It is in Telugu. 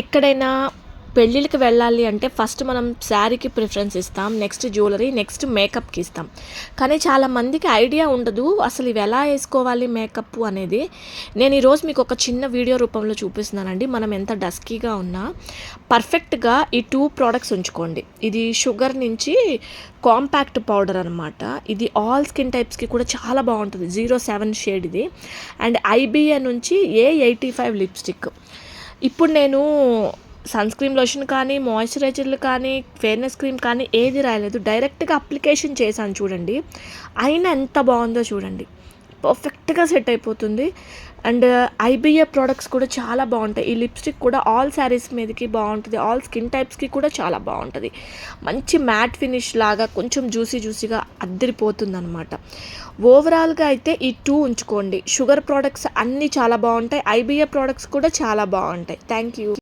ఎక్కడైనా పెళ్ళిళ్ళకి వెళ్ళాలి అంటే ఫస్ట్ మనం శారీకి ప్రిఫరెన్స్ ఇస్తాం నెక్స్ట్ జ్యువెలరీ నెక్స్ట్ మేకప్కి ఇస్తాం. కానీ చాలా మందికి ఐడియా ఉండదు అసలు ఇవి ఎలా వేసుకోవాలి మేకప్ అనేది. నేను ఈరోజు మీకు ఒక చిన్న వీడియో రూపంలో చూపిస్తున్నానండి. మనం ఎంత డస్కీగా ఉన్నా పర్ఫెక్ట్గా ఈ టూ ప్రోడక్ట్స్ ఉంచుకోండి. ఇది షుగర్ నుంచి కాంపాక్ట్ పౌడర్ అనమాట ఇది ఆల్ స్కిన్ టైప్స్కి కూడా చాలా బాగుంటుంది. జీరో సెవెన్ షేడ్ ఇది. అండ్ ఐబిఏ నుంచి ఏ ఎయిటీ ఫైవ్ లిప్స్టిక్. ఇప్పుడు నేను సన్ స్క్రీన్ లోషన్ కానీ మాయిశ్చరైజర్లు కానీ ఫేర్నెస్ క్రీమ్ కానీ ఏది రాయలేదు. డైరెక్ట్గా అప్లికేషన్ చేశాను చూడండి. అయినా ఎంత బాగుందో చూడండి. పర్ఫెక్ట్గా సెట్ అయిపోతుంది. అండ్ uh, ఐబిఏ ప్రోడక్ట్స్ కూడా చాలా బాగుంటాయి. ఈ లిప్స్టిక్ కూడా ఆల్ శారీస్ మీదకి బాగుంటుంది. ఆల్ స్కిన్ టైప్స్కి కూడా చాలా బాగుంటుంది. మంచి మ్యాట్ ఫినిష్ లాగా కొంచెం జ్యూసీ జ్యూసీగా అద్దరిపోతుంది అనమాట ఓవరాల్గా అయితే ఈ టూ ఉంచుకోండి. షుగర్ ప్రోడక్ట్స్ అన్నీ చాలా బాగుంటాయి. ఐబిఏ ప్రోడక్ట్స్ కూడా చాలా బాగుంటాయి. Thank you